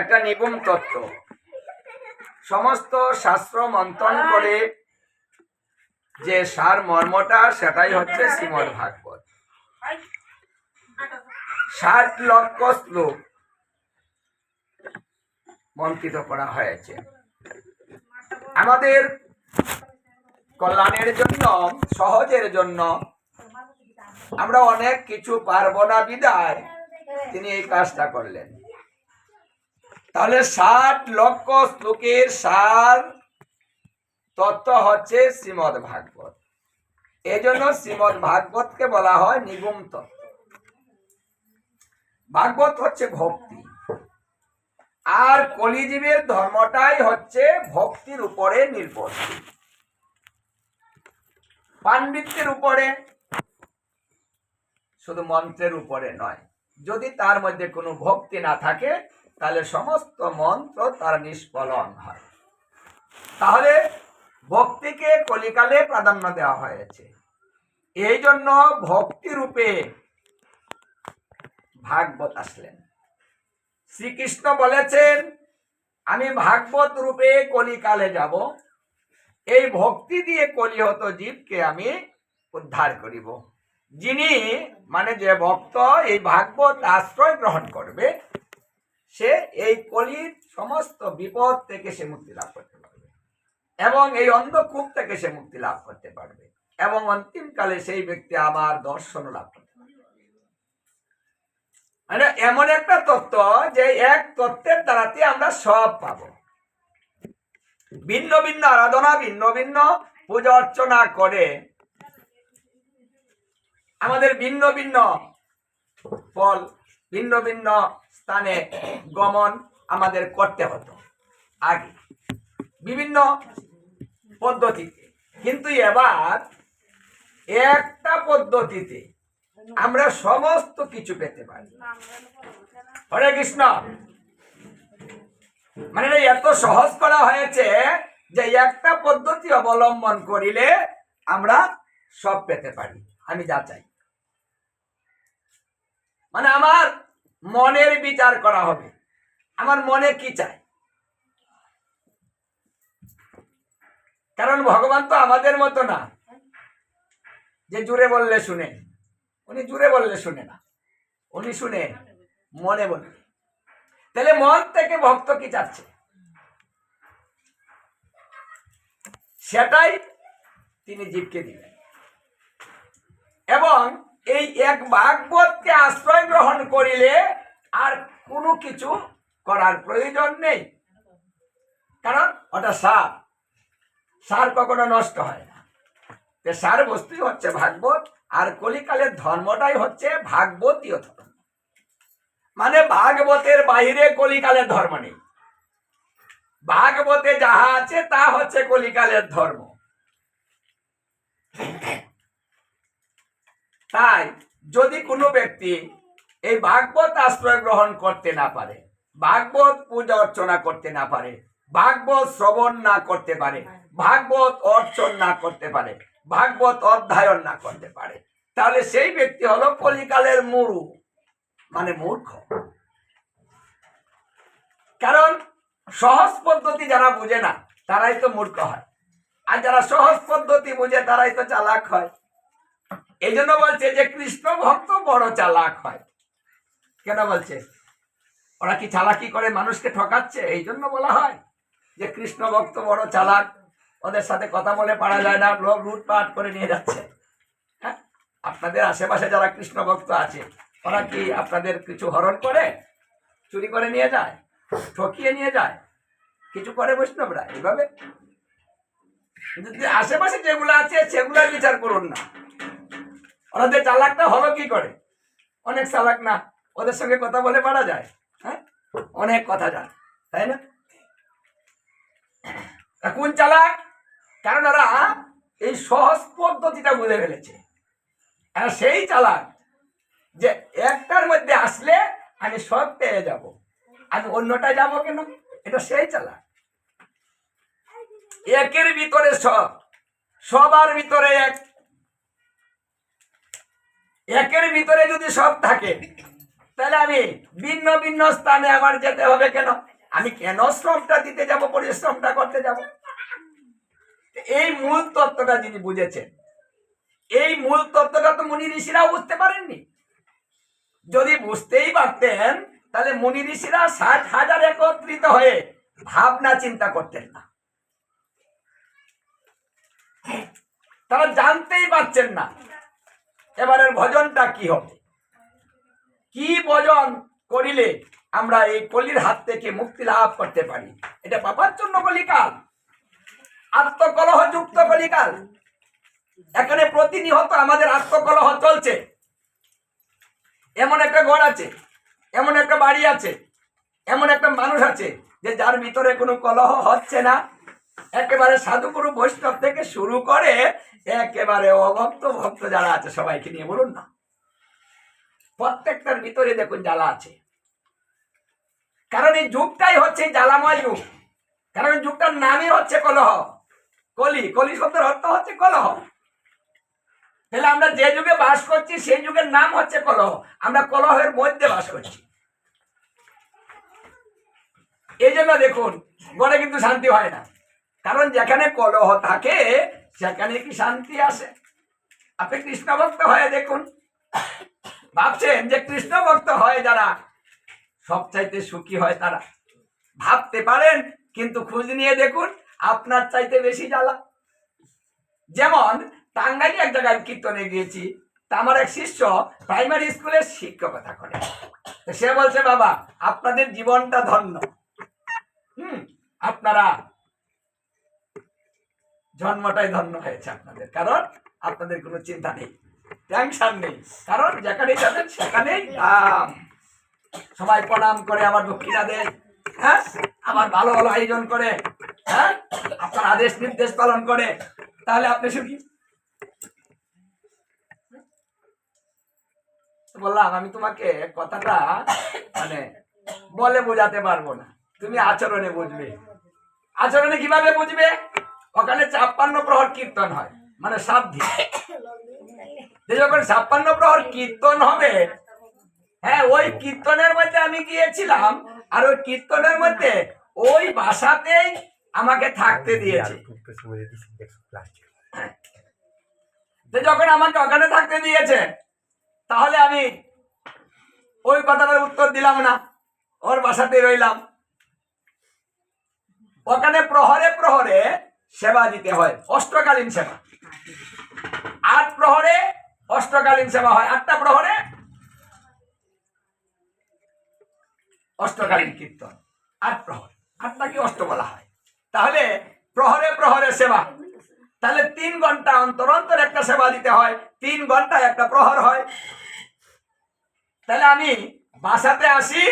একটা নিগুম তত্ত্ব। সমস্ত শাস্ত্র মন্থন করে যে সার মর্মটা, সেটাই হচ্ছে শ্রীমদ ভাগবত। ষাট লক্ষ শ্লোক মন্ত্রিত করা হয়েছে। আমাদের কল্যাণের জন্য, সহজের জন্য আমরা অনেক কিছু পারব না বিদায়। তিনি এই কাজটা করলেন। তাহলে ষাট লক্ষ শ্লোকের সার তত্ত্ব হচ্ছে শ্রীমদ ভাগবত। এই জন্য শ্রীমদ ভাগবতকে বলা হয় নিগুম তত্ত্ব। ভাগবত হচ্ছে ভক্তি। আর কলিজীবের ধর্মটাই হচ্ছে ভক্তির উপরে নির্ভরশীল। পাণ্ডিত্যের উপরে, শুধু মন্ত্রের উপরে নয়। যদি তার মধ্যে কোনো ভক্তি না থাকে, তাহলে সমস্ত মন্ত্র তার নিষ্ফলন হয়। তাহলে ভক্তিকে কলিকালে প্রাধান্য দেওয়া হয়েছে। এই জন্য ভক্তি রূপে ভাগবত আসলেন। শ্রীকৃষ্ণ বলেছেন, আমি ভাগবত রূপে কলিকালে যাব। এই ভক্তি দিয়ে কলিহত জীবকে আমি উদ্ধার করিব। যিনি মানে যে ভক্ত এই ভাগবত আশ্রয় গ্রহণ করবে, সে এই কলির সমস্ত বিপদ থেকে সে মুক্তি লাভ করতে পারবে এবং এই অন্ধকূপ থেকে সে মুক্তি লাভ করতে পারবে এবং অন্তিমকালে সেই ব্যক্তি আমার দর্শন লাভ করতে মানে এমন একটা তত্ত্ব যে এক তত্ত্বের দ্বারাতে আমরা সব পাবো। ভিন্ন ভিন্ন আরাধনা, ভিন্ন ভিন্ন পূজা অর্চনা করে আমাদের ভিন্ন ভিন্ন ফল, ভিন্ন ভিন্ন স্থানে গমন আমাদের করতে হতো আগে। বিভিন্ন পদ্ধতিতে। কিন্তু এবার একটা পদ্ধতিতে আমরা সমস্ত কিছু পেতে পারি। হরে কৃষ্ণ। মানে এত সহজ করা হয়েছে যে একটা পদ্ধতি অবলম্বন করিলে আমরা সব পেতে পারি। আমি যা চাই। মানে আমার মনের বিচার করা হবে। আমার মনে কি চায়? কারণ ভগবান তো আমাদের মতো না। যে জুড়ে বললে শুনে। উনি জুড়ে বললে শুনে না। উনি শুনে, মনে বলে তাহলে মন থেকে ভক্ত কি চাচ্ছে? সেটাই তিনি জীবকে দিলেন। এই এক ভাগবতকে আশ্রয় গ্রহণ করিলে আর কোনো কিছু করার প্রয়োজন নেই। কারণ ওটা সার। সার কখনো নষ্ট হয় না। সার বস্তুই হচ্ছে ভাগবত, আর কলিকালের ধর্মটাই হচ্ছে ভাগবতীয় ধর্ম। মানে ভাগবতের বাইরে কলিকালের ধর্ম নেই। ভাগবতে যাহা আছে তা হচ্ছে কলিকালের ধর্ম। তাই যদি কোনো ব্যক্তি এই ভাগবত আশ্রয় গ্রহণ করতে না পারে, ভাগবত পূজা অর্চনা করতে না পারে, ভাগবত শ্রবণ না করতে পারে, ভাগবত অর্চন না করতে পারে, ভাগবত অধ্যয়ন না করতে পারে, তাহলে সেই ব্যক্তি হলো কলিকালের মুরু মানে মূর্খ। কারণ সহজ পদ্ধতি যারা বুঝে না, তারাই তো মূর্খ হয়। আর যারা সহজ পদ্ধতি বুঝে, তারাই তো চালাক হয়। এই জন্য বলছে যে কৃষ্ণ ভক্ত বড় চালাক হয়। কেন বলছে? ওরা কি চালাকি করে মানুষকে ঠকাচ্ছে? এই জন্য বলা হয় যে কৃষ্ণ ভক্ত বড় চালাক, ওদের সাথে কথা বলে পারা যায় না লোক লুটপাট করে নিয়ে যাচ্ছে। হ্যাঁ? আপনাদের আশেপাশে যারা কৃষ্ণ ভক্ত আছে, ওরা কি আপনাদের কিছু হরণ করে? চুরি করে নিয়ে যায়? ঠকিয়ে নিয়ে যায়? কিছু করে বৈষ্ণবরা? এইভাবে? আশেপাশে যেগুলো আছে, সেগুলোর বিচার করুন না। ওনাদের চালাকটা হলো কি করে? অনেক চালাক না, ওদের সঙ্গে কথা বলে পারা যায় হ্যাঁ? অনেক কথা যায়, তাই না? কোন চালাক? কারণ ওরা এই সহজ পদ্ধতিটা বুঝে ফেলেছে। আর সেই চালাক যে একটার মধ্যে আসলে আমি সব পেয়ে যাব, আমি অন্যটা যাব কেন? এটা সেই চালাক। একের ভিতরে সব, সবার ভিতরে এক। একের ভিতরে যদি সব থাকে, তাহলে আমি ভিন্ন ভিন্ন স্থানে আমার যেতে হবে কেন? আমি কেন শ্রমটা দিতে যাব, পরিশ্রমটা করতে যাব? এই মূল তত্ত্বটা যিনি বুঝেছেন, এই মূল তত্ত্বটা তো মুনি ঋষিরাও বুঝতে পারেননি। যদি বুঝতেই পারতেন, তাহলে মুনি ঋষিরা ষাট হাজার একত্রিত হয়ে ভাবনা চিন্তা করতেন না। তারা জানতেই পারছেন না এবারের ভজনটা কি হবে? কি ভজন করিলে আমরা এই কলির হাত থেকে মুক্তি লাভ করতে পারি? এটা পাপার জন্য কলিকাল আত্মকলহ যুক্ত কলিকাল। এখানে প্রতিনিহত আমাদের আত্মকলহ চলছে। এমন একটা ঘর আছে, এমন একটা বাড়ি আছে, এমন একটা মানুষ আছে যে যার ভিতরে কোনো কলহ হচ্ছে না। একেবারে সাধুগুরু বৈষ্ণব থেকে শুরু করে একেবারে অভক্ত ভক্ত যারা আছে, সবাইকে নিয়ে বলুন না। প্রত্যেকটার ভিতরে দেখুন জ্বালা আছে। কারণ এই যুগটাই হচ্ছে জ্বালাময় যুগ। কারণ যুগটার নামই হচ্ছে কলহ। কলি কলি শব্দের অর্থ হচ্ছে কলহ। তাহলে আমরা যে যুগে বাস করছি, সেই যুগের নাম হচ্ছে কলহ। আমরা কলহের মধ্যে বাস করছি। এই জন্য দেখুন গড়ে কিন্তু শান্তি হয় না। কারণ যেখানে কলহ থাকে, সেখানে কি শান্তি আসে? আপনি কৃষ্ণ ভক্ত হয়ে দেখুন। ভাবছেন যে কৃষ্ণ ভক্ত হয় যারা, সবচাইতে সুখী হয় তারা। ভাবতে পারেন, কিন্তু খোঁজ নিয়ে দেখুন, আপনার চাইতে বেশি জ্বালা। যেমন, টাঙ্গাইলে এক জায়গায় কীর্তনে গিয়েছি, তা আমার এক শিষ্য প্রাইমারি স্কুলের শিক্ষকতা করে সে বলছে, বাবা, আপনাদের জীবনটা ধন্য। হুম, আপনারা জন্মটাই ধন্য হয়েছে আপনাদের। কারণ আপনাদের কোনো চিন্তা নেই টেনশন নেই। কারণ যেখানে যাবেন সেখানেই দাম। সবাই প্রণাম করে আমার দক্ষিণা দেয় হ্যাঁ? আমার ভালো ভালো আয়োজন করে হ্যাঁ? আপনার আদেশ নির্দেশ পালন করে। তাহলে আপনি সুখী? বললাম, আমি তোমাকে কথাটা মানে বলে বোঝাতে পারব না। তুমি আচরণে বুঝবে। আচরণে কীভাবে বুঝবে? ওখানে ছাপ্পান্ন প্রহর কীর্তন হয়। মানে সাত দিন যখন ছাপ্পান্ন প্রহর কীর্তন হবে? হ্যাঁ ওই কীর্তনের মধ্যে আমি গিয়েছিলাম, আর ওই কীর্তনের মধ্যে ওই ভাষাতেই আমাকে থাকতে দিয়েছে। যখন আমাকে ওখানে থাকতে দিয়েছে, তাহলে আমি ওই কথাটার উত্তর দিলাম না, ওর বাসাতে রইলাম। ওখানে প্রহরে প্রহরে সেবা দিতে হয়, অষ্টকালীন সেবা। আট প্রহরে অষ্টকালীন সেবা হয়। আটটা প্রহরে অষ্টকালীন কীর্তন। আট প্রহর। আটটা কি অষ্ট বলা হয়। তাহলে প্রহরে প্রহরে সেবা। তাহলে তিন ঘণ্টা অন্তর অন্তর একটা সেবা দিতে হয়। তিন ঘণ্টা একটা প্রহর হয়। তাহলে আমি বাসাতে আসি